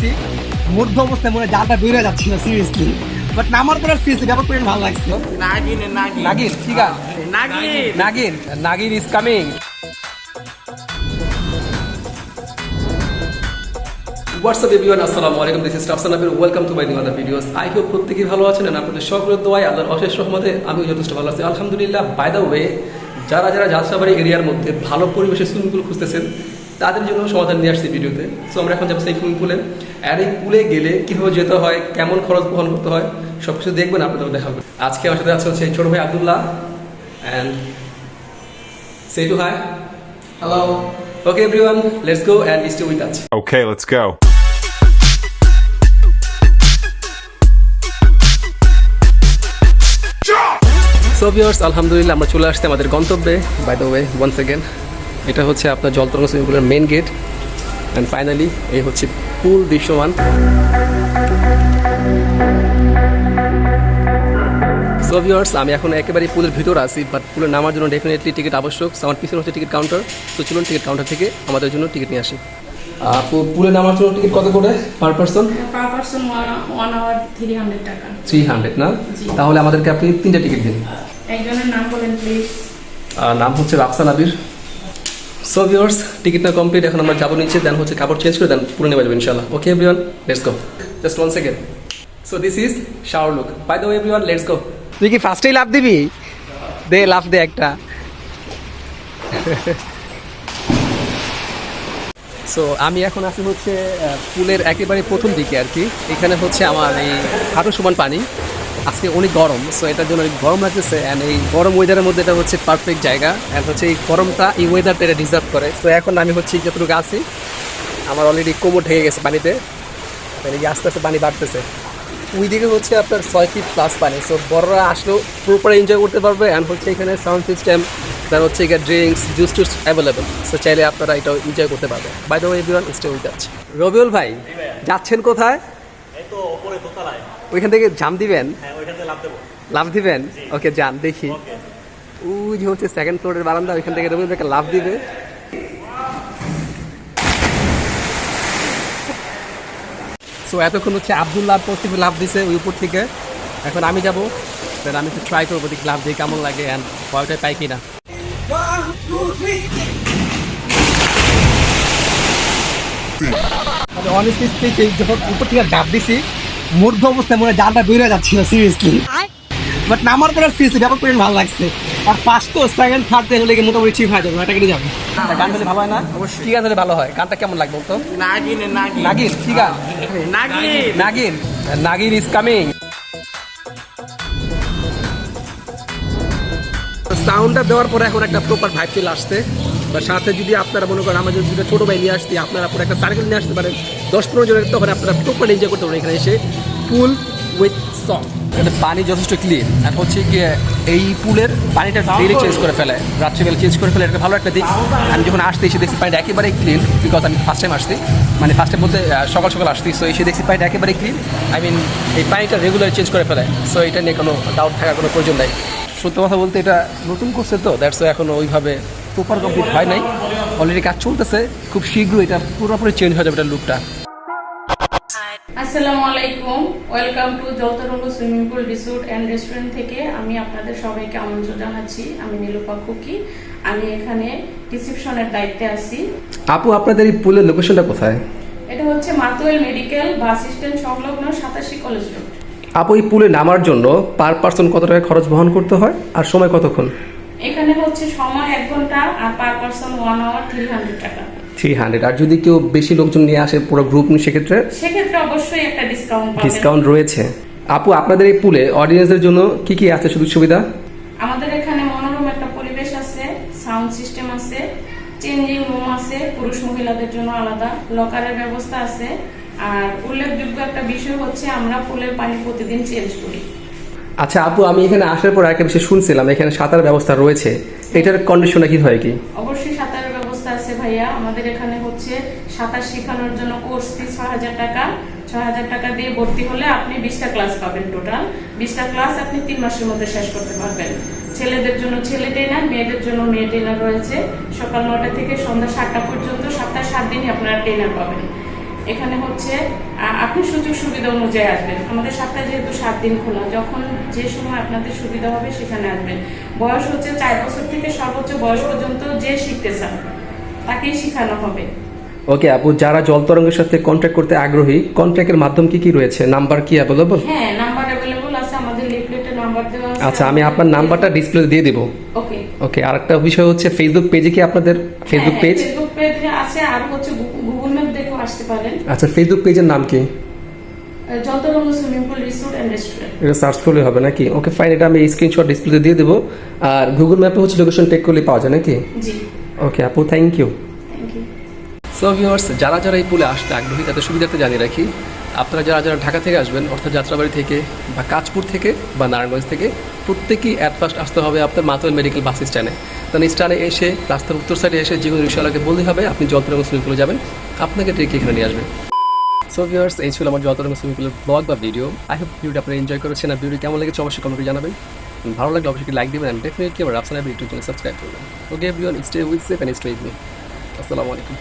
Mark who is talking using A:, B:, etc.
A: দিছি মধ্য অবস্থায় মনে জালটা বেরিয়ে যাচ্ছিল সিরিয়াসলি বাট নামার পরে সিরিয়াসলি ব্যাপার করে ভালো লাগছে
B: নাগিন নাগিন।
C: নাগিন ঠিক আছে
B: Nagin.
C: Nagin. Nagin is coming WhatsApp everyone আসসালামু আলাইকুম this is Rafsan Abir welcome to my new other videos I hope প্রত্যেকেই ভালো আছেন আপনাদের সকলের দোয়ায় আল্লাহর অশেষ রহমতে আমিও যথেষ্ট ভালো আছি। আলহামদুলিল্লাহ বাই দ্য ওয়ে যারা যারা যাত্রাবাড়ি এরিয়ার মধ্যে ভালো পরিবেশে সুইমিং পুল খুঁজতেছেন তাদের জন্য সমাধান নিয়ে আসছি ভিডিওতে। সো আমরা এখন যাব সেই সুইমিং পুলে আর এই পুলে গেলে কীভাবে যেতে হয় কেমন খরচ বহন করতে হয় সব কিছু দেখবেন আপনাদের দেখাবো। আজকে আমার সাথে আছে হচ্ছে ছোট ভাই Abdullah and say to hi
A: hello
C: okay everyone let's go and stay with us.
D: Okay, let's go.
C: So viewers আলহামদুলিল্লাহ আমরা চলে আসছি আমাদের গন্তব্যে। By the way one second এটা হচ্ছে আপনার জলতরঙ্গ সুইমিং পুলের মেন গেট অ্যান্ড ফাইনালি এই হচ্ছে পুল দৃশ্যমান। সো ভিউয়ার্স আমি এখন একেবারে পুলের ভিতরে আছি বাট পুলে নামার জন্য ডেফিনেটলি টিকিট আবশ্যক। আমার পিছনে হচ্ছে টিকিট কাউন্টার তো চলুন টিকিট কাউন্টার থেকে আমাদের জন্য টিকিট নিয়ে আসি। পুলে নামার জন্য টিকিট কত করে per person
E: per person hour টাকা।
C: না? তাহলে আমাদেরকে আপনি তিনটা টিকিট দিন।
E: একজনের নাম বলেন প্লিজ
C: নাম হচ্ছে Rafsan Abir. So viewers ticket না কমপ্লিট এখন আমরা যাব নিচে দেন হচ্ছে কাপড় চেঞ্জ করে দেন পুরো নেওয়া যাবে ইনশাল্লাহ okay everyone let's go just one second so this is shower look by the way everyone let's go
A: তুই কি ফার্স্টেই লাভ দিবি? দে লাভ দে একটা।
C: সো আমি এখন আছি হচ্ছে পুলের একেবারে প্রথম দিকে আর কি। এখানে হচ্ছে আমার এই হাঁটু সমান পানি। আজকে অনেক গরম সো এটার জন্য অনেক গরম লাগতেছে অ্যান্ড এই গরম ওয়েদারের মধ্যে এটা হচ্ছে পারফেক্ট জায়গা অ্যান্ড হচ্ছে এই গরমটা, এই ওয়েদারটা এটা ডিজার্ভ করে। সো এখন আমি হচ্ছে যতটুকু আছি, আমার অলরেডি কোমর ঢেকে গেছে পানিতে মানে আস্তে আস্তে পানি বাড়তেছে। ওইদিকে হচ্ছে আপনার ছয় ফিট প্লাস পানি সো বড়রা আসলেও পুরোপুরি এনজয় করতে পারবে অ্যান্ড হচ্ছে এখানে সাউন্ড সিস্টেম তার হচ্ছে এখানে ড্রিঙ্কস জুস টুস অ্যাভেলেবেল সো চাইলে আপনারা এটাও এনজয় করতে পারবে by the way everyone stay with us Robiul ভাই, যাচ্ছেন কোথায়? ওইখান থেকে জাম দিবেন? লাভ দিবেন? ওকে যান দেখি। ওই যে হচ্ছে সেকেন্ড ফ্লোরের বারান্দা ওইখান থেকে রবিউল লাভ দিবে। সো এতক্ষণ হচ্ছে আবদুল্লাহ থেকে লাভ দিছে ওই উপর থেকে। এখন আমি যাব। দেন আমি একটু ট্রাই করব দেখি লাভ দিয়ে কেমন লাগে অ্যান্ড ভয়টা পাই কিনা
A: অনেস্টলি স্পিকিং যখন উপর থেকে ডাব দিছি মধ্য অবস্থায় মনে হয় বেরিয়ে যাচ্ছিল সিরিয়াসলি বাট নামার পরে সিরিয়াসলি ব্যাপার করে ভালো লাগছে। আর ফার্স্ট তো সেকেন্ড থার্ড দেখলে মোটামুটি ঠিক হয়ে যাবে এটা কেটে যাবে।
C: গান হলে ভালো হয় না? অবশ্যই। ঠিক আছে ভালো হয়? গানটা কেমন লাগবে বলতো?
B: নাগিন নাগিন।
C: নাগিন ঠিক গান?
B: নাগিন।
C: নাগিন। নাগিন ইজ কামিং সাউন্ডটা দেওয়ার পরে এখন একটা প্রপার ভাইব চলে আসতে বা সাথে যদি আপনারা মনে করেন আমাদের যদি ছোটো ভাই নিয়ে আসতে আপনারা পুরো একটা সার্কেল নিয়ে আসতে পারেন। দশ পনেরো জনের তখন আপনারা প্রপার এনজয় করতে পারেন। এখানে এসে পুল উইথ সং এটা পানি যথেষ্ট ক্লিন আর হচ্ছে কি এই পুলের পানিটা ডেলি চেঞ্জ করে ফেলে। রাত্রিবেলা চেঞ্জ করে ফেলে এটা ভালো একটা দিক। আমি যখন আসতে এসে দেখছি পানিটা একেবারেই ক্লিন বিকজ আমি ফার্স্ট টাইম আসছি। মানে ফার্স্ট টাইম বলতে সকাল সকাল আসছি। সো এসে দেখছি পানিটা একেবারে ক্লিন আই মিন এই পানিটা রেগুলার চেঞ্জ করে ফেলে। সো এটা নিয়ে কোনো ডাউট থাকার কোনো প্রয়োজন নাই। সত্য কথা বলতে এটা নতুন করছে তো দ্যাটস এখনও ওইভাবে প্রপার কমপ্লিট হয় নাই। অলরেডি কাজ চলতেছে খুব শীঘ্র এটা পুরোপুরি চেঞ্জ হয়ে যাবে এটা লুকটা
E: আসসালামু আলাইকুম welcome to Jaltarang swimming pool resort and restaurant থেকে আমি আপনাদের সবাইকে আমন্ত্রণ জানাচ্ছি। আমি নীলুপা খুকি আমি এখানে রিসেপশনের দায়িত্বে আছি।
C: আপু আপনাদের এই পুলের লোকেশনটা কোথায়?
E: এটা হচ্ছে মাতুয়েল মেডিকেল বাস স্ট্যান্ড সংলগ্ন সাতাশি কলেজ রোড।
C: আপু এই পুলে নামার জন্য পার পার্সন কত টাকা খরচ বহন করতে হয় আর সময় কতক্ষণ?
E: এখানে হচ্ছে সময় এক ঘণ্টা আর per person one hour three hundred টাকা।
C: থ্রি হান্ড্রেড আর যদি কেউ বেশি লোকজন নিয়ে আসে পুরো গ্রুপ নিয়ে সেক্ষেত্রে
E: সেক্ষেত্রে অবশ্যই একটা ডিসকাউন্ট
C: ডিসকাউন্ট রয়েছে। আপু আপনাদের এই পুলে অডিয়েন্সদের জন্য কি কি আছে সুযোগ সুবিধা?
E: আমাদের এখানে মনোরম একটা পরিবেশ আছে সাউন্ড সিস্টেম আছে চেঞ্জিং রুম আছে পুরুষ মহিলাদের জন্য আলাদা লকারের ব্যবস্থা আছে। আর উল্লেখযোগ্য একটা বিষয় হচ্ছে আমরা পুলের পানি প্রতিদিন চেঞ্জ করি।
C: আচ্ছা আপু, আমি এখানে আসার পর একটা বিষয় শুনছিলাম, এখানে সাঁতার ব্যবস্থা রয়েছে। এটার কন্ডিশনটা কি হয় কি?
E: অবশ্যই সাঁতারের ব্যবস্থা আছে ভাইয়া। আমাদের এখানে হচ্ছে সাঁতার শেখানোর জন্য কোর্স ফি ছয় হাজার টাকা। ছয় হাজার টাকা দিয়ে ভর্তি হলে আপনি বিশটা ক্লাস পাবেন টোটাল বিশটা ক্লাস আপনি তিন মাসের মধ্যে শেষ করতে পারবেন। ছেলেদের জন্য ছেলে ট্রেনার মেয়েদের জন্য মেয়ে ট্রেনার রয়েছে। সকাল নটা থেকে সন্ধ্যা সাতটা পর্যন্ত সপ্তাহে সাত দিনই আপনারা ট্রেনার পাবেন। এখানে হচ্ছে আপনি সুযোগ সুবিধা অনুযায়ী আসবেন। আমাদের সপ্তাহে যেহেতু সাত দিন খোলা যখন যে সময় আপনাদের সুবিধা হবে সেখানে আসবেন। বয়স হচ্ছে চার বছর থেকে সর্বোচ্চ বয়স পর্যন্ত যে শিখতে চান তাকেই শেখানো হবে।
C: ওকে আপু যারা জল তরঙ্গের সাথে কন্ট্যাক্ট করতে আগ্রহী কন্ট্যাক্টের মাধ্যম কি কি রয়েছে? নাম্বার কি অ্যাভেলেবল
E: হ্যাঁ নাম্বার অ্যাভেলেবল আছে আমাদের লিফলেটে নাম্বার দেওয়া আছে।
C: আচ্ছা আমি আপনার নাম্বারটা ডিসপ্লে দিয়ে দিব।
E: ওকে
C: ওকে আরেকটা বিষয় হচ্ছে ফেসবুক পেজে কি আপনাদের ফেসবুক পেজ
E: ফেসবুক পেজে আছে আর হচ্ছে গুগল ম্যাপ দেখে আসতে পারেন।
C: আচ্ছা ফেসবুক পেজের নাম কি?
E: Jaltarang swimming pool resort and restaurant
C: এটা সার্চ করলে হবে নাকি? ওকে ফাইন এটা আমি স্ক্রিনশট ডিসপ্লেতে দিয়ে দেবো। আর গুগল ম্যাপে হচ্ছে লোকেশন টেক করলে পাওয়া যায় নাকি?
E: জি।
C: ওকে আপু thank you
E: thank you
C: so viewers যারা যারা এই পুলে আসতে আগ্রহী তাদের সুবিধার্থে জানিয়ে রাখি আপনারা যারা যারা ঢাকা থেকে আসবেন, অর্থাৎ যাত্রাবাড়ি থেকে বা কাঁচপুর থেকে বা নারায়ণগঞ্জ থেকে, প্রত্যেকেই অ্যাট ফার্স্ট আসতে হবে আপনার মাতোয়াল মেডিকেল বাস স্ট্যান্ডে কারণ স্ট্যান্ডে এসে, রাস্তার উত্তর সাইডে এসে যে কোনো রিক্সাওয়ালাকে বলতে হবে, আপনি জলতরঙ্গ সুইমিং পুলে যাবেন। আপনাকে ডেকে এখানে নিয়ে আসবেন সো ভিউয়ার্স এই ছিল আমার জলতরঙ্গ সুইমিং পুলের ব্লগ বা ভিডিও আই হোপ ভিডিওটা আপনারা এনজয় করেছেন। আর ভিডিও কেমন লেগেছে অবশ্যই কমেন্টে জানাবেন। ভালো লাগলে অবশ্যই লাইক দেবেন অ্যান্ড ডেফিনেটলি আমার রাফসানা ইউটিউব চ্যানেল সাবস্ক্রাইব করবেন। Okay everyone stay with safe and stay with me আসসালামু আলাইকুম।